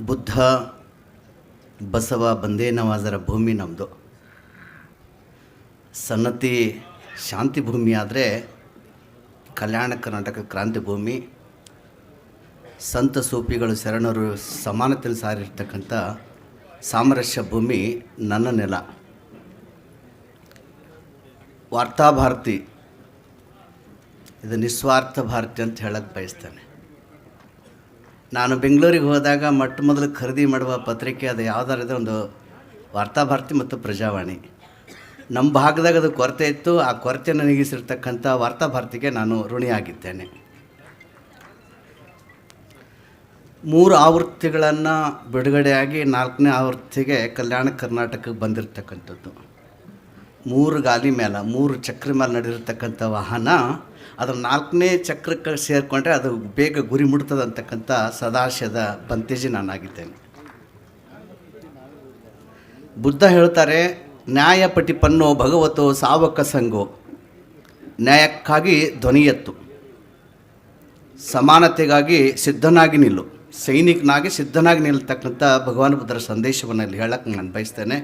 ಬುದ್ಧ, ಬಸವ, ಬಂದೇನವಾಜರ ಭೂಮಿ ನಮ್ಮದು ಸನ್ನತಿ ಶಾಂತಿ ಭೂಮಿ ಆದರೆ ಕಲ್ಯಾಣ ಕರ್ನಾಟಕ ಕ್ರಾಂತಿ ಭೂಮಿ. ಸಂತ ಸೂಪಿಗಳು ಶರಣರು ಸಮಾನತೆಯಲ್ಲಿ ಸಾರಿರ್ತಕ್ಕಂಥ ಸಾಮರಸ್ಯ ಭೂಮಿ ನನ್ನ ನೆಲ. ವಾರ್ತಾಭಾರತಿ ಇದು ನಿಸ್ವಾರ್ಥ ಭಾರತಿ ಅಂತ ಹೇಳಕ್ಕೆ ಬಯಸ್ತೇನೆ. ನಾನು ಬೆಂಗಳೂರಿಗೆ ಹೋದಾಗ ಮೊಟ್ಟ ಮೊದಲು ಖರೀದಿ ಮಾಡುವ ಪತ್ರಿಕೆ ಅದು ಯಾವುದಾರಿದೆ ಒಂದು ವಾರ್ತಾಭಾರತಿ ಮತ್ತು ಪ್ರಜಾವಾಣಿ. ನಮ್ಮ ಭಾಗದಾಗ ಅದು ಕೊರತೆ ಇತ್ತು, ಆ ಕೊರತೆಯನ್ನು ನೀಗಿಸಿರ್ತಕ್ಕಂಥ ವಾರ್ತಾಭಾರತಿಗೆ ನಾನು ಋಣಿಯಾಗಿದ್ದೇನೆ. ಮೂರು ಆವೃತ್ತಿಗಳನ್ನು ಬಿಡುಗಡೆಯಾಗಿ ನಾಲ್ಕನೇ ಆವೃತ್ತಿಗೆ ಕಲ್ಯಾಣ ಕರ್ನಾಟಕಕ್ಕೆ ಬಂದಿರತಕ್ಕಂಥದ್ದು. ಮೂರು ಗಾಲಿ ಮೇಲೆ, ಮೂರು ಚಕ್ರ ಮೇಲೆ ನಡೆದಿರ್ತಕ್ಕಂಥ ವಾಹನ, ಅದರ ನಾಲ್ಕನೇ ಚಕ್ರಕ್ಕೆ ಸೇರಿಕೊಂಡ್ರೆ ಅದು ಬೇಗ ಗುರಿ ಮುಟ್ತದೆ ಅಂತಕ್ಕಂಥ ಸದಾಶಯದ ಬಂತೇಜಿ ನಾನಾಗಿದ್ದೇನೆ. ಬುದ್ಧ ಹೇಳ್ತಾರೆ ನ್ಯಾಯಪಟಿ ಪಟಿಪನ್ನೋ ಭಗವತೋ ಸಾವಕ ಸಂಘೋ ನ್ಯಾಯಕ್ಕಾಗಿ ಧ್ವನಿ ಎತ್ತು. ಸಮಾನತೆಗಾಗಿ ಸಿದ್ಧನಾಗಿ ನಿಲ್ಲು. ಸೈನಿಕನಾಗಿ ಸಿದ್ಧನಾಗಿ ನಿಲ್ತಕ್ಕಂಥ ಭಗವಾನ್ ಬುದ್ಧರ ಸಂದೇಶವನ್ನು ಇಲ್ಲಿ ಹೇಳಕ್ಕೆ ನಾನು ಬಯಸ್ತೇನೆ.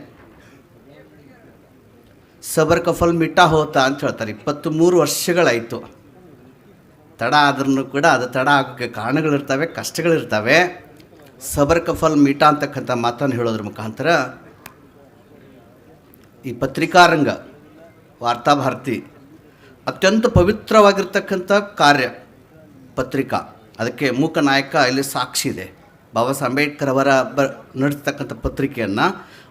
ಸಬರ್ ಕಫಲ್ ಮಿಟ್ಟಾ ಹೋತ ಅಂತ ಹೇಳ್ತಾರೆ. ಇಪ್ಪತ್ತು ಮೂರು ವರ್ಷಗಳಾಯಿತು. ತಡ ಆದ್ರೂ ಕೂಡ ಅದು ತಡ ಆಗೋಕ್ಕೆ ಕಾರಣಗಳಿರ್ತವೆ, ಕಷ್ಟಗಳಿರ್ತವೆ. ಸಬರ್ ಕಫಲ್ ಮಿಟಾ ಅಂತಕ್ಕಂಥ ಮಾತನ್ನು ಹೇಳೋದ್ರ ಮುಖಾಂತರ ಈ ಪತ್ರಿಕಾರಂಗ, ವಾರ್ತಾಭಾರತಿ ಅತ್ಯಂತ ಪವಿತ್ರವಾಗಿರ್ತಕ್ಕಂಥ ಕಾರ್ಯ ಪತ್ರಿಕಾ. ಅದಕ್ಕೆ ಮೂಕ ನಾಯಕ ಇಲ್ಲಿ ಸಾಕ್ಷಿ ಇದೆ. ಬಾಬಾ ಸಾಹೇಬ್ ಅವರ ಬ, ನಡೆಸ್ತಕ್ಕಂಥ ಪತ್ರಿಕೆಯನ್ನು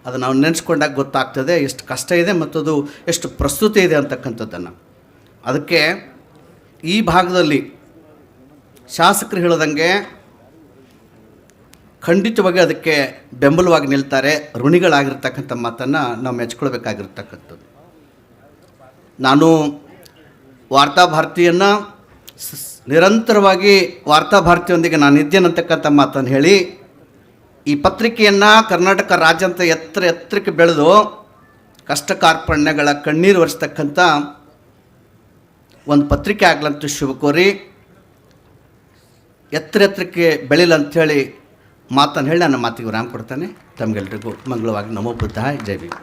ಅದು ನಾವು ನೆನೆಸ್ಕೊಂಡಾಗ ಗೊತ್ತಾಗ್ತದೆ ಎಷ್ಟು ಕಷ್ಟ ಇದೆ ಮತ್ತು ಅದು ಎಷ್ಟು ಪ್ರಸ್ತುತಿ ಇದೆ ಅಂತಕ್ಕಂಥದ್ದನ್ನು. ಅದಕ್ಕೆ ಈ ಭಾಗದಲ್ಲಿ ಶಾಸಕರು ಹೇಳದಂಗೆ ಖಂಡಿತವಾಗಿ ಅದಕ್ಕೆ ಬೆಂಬಲವಾಗಿ ನಿಲ್ತಾರೆ ಋಣಿಗಳಾಗಿರ್ತಕ್ಕಂಥ ಮಾತನ್ನು ನಾವು ಮೆಚ್ಕೊಳ್ಬೇಕಾಗಿರ್ತಕ್ಕಂಥದ್ದು. ನಾನು ವಾರ್ತಾಭಾರತಿಯನ್ನು ನಿರಂತರವಾಗಿ ವಾರ್ತಾಭಾರತಿಯೊಂದಿಗೆ ನಾನು ಇದ್ದೇನೆ ಅಂತಕ್ಕಂಥ ಮಾತನ್ನು ಹೇಳಿ, ಈ ಪತ್ರಿಕೆಯನ್ನು ಕರ್ನಾಟಕ ರಾಜ್ಯಂತ ಎತ್ತರ ಎತ್ತರಕ್ಕೆ ಬೆಳೆದು ಕಷ್ಟ ಕಾರ್ಪಣ್ಯಗಳ ಕಣ್ಣೀರು ಒರೆಸ್ತಕ್ಕಂಥ ಒಂದು ಪತ್ರಿಕೆ ಆಗ್ಲಂತೂ ಶುಭ ಕೋರಿ ಎತ್ತರ ಎತ್ತರಕ್ಕೆ ಬೆಳಿಲ್ಲ ಅಂಥೇಳಿ ಮಾತನ್ನು ಹೇಳಿ ನನ್ನ ಮಾತಿಗೆ ವಿರಾಮ ಕೊಡ್ತಾನೆ. ತಮಗೆಲ್ರಿಗೂ ಮಂಗಳವಾಗಿ ನಮೋ ಬುದ್ಧ ಜೈ ಭೀಮ್.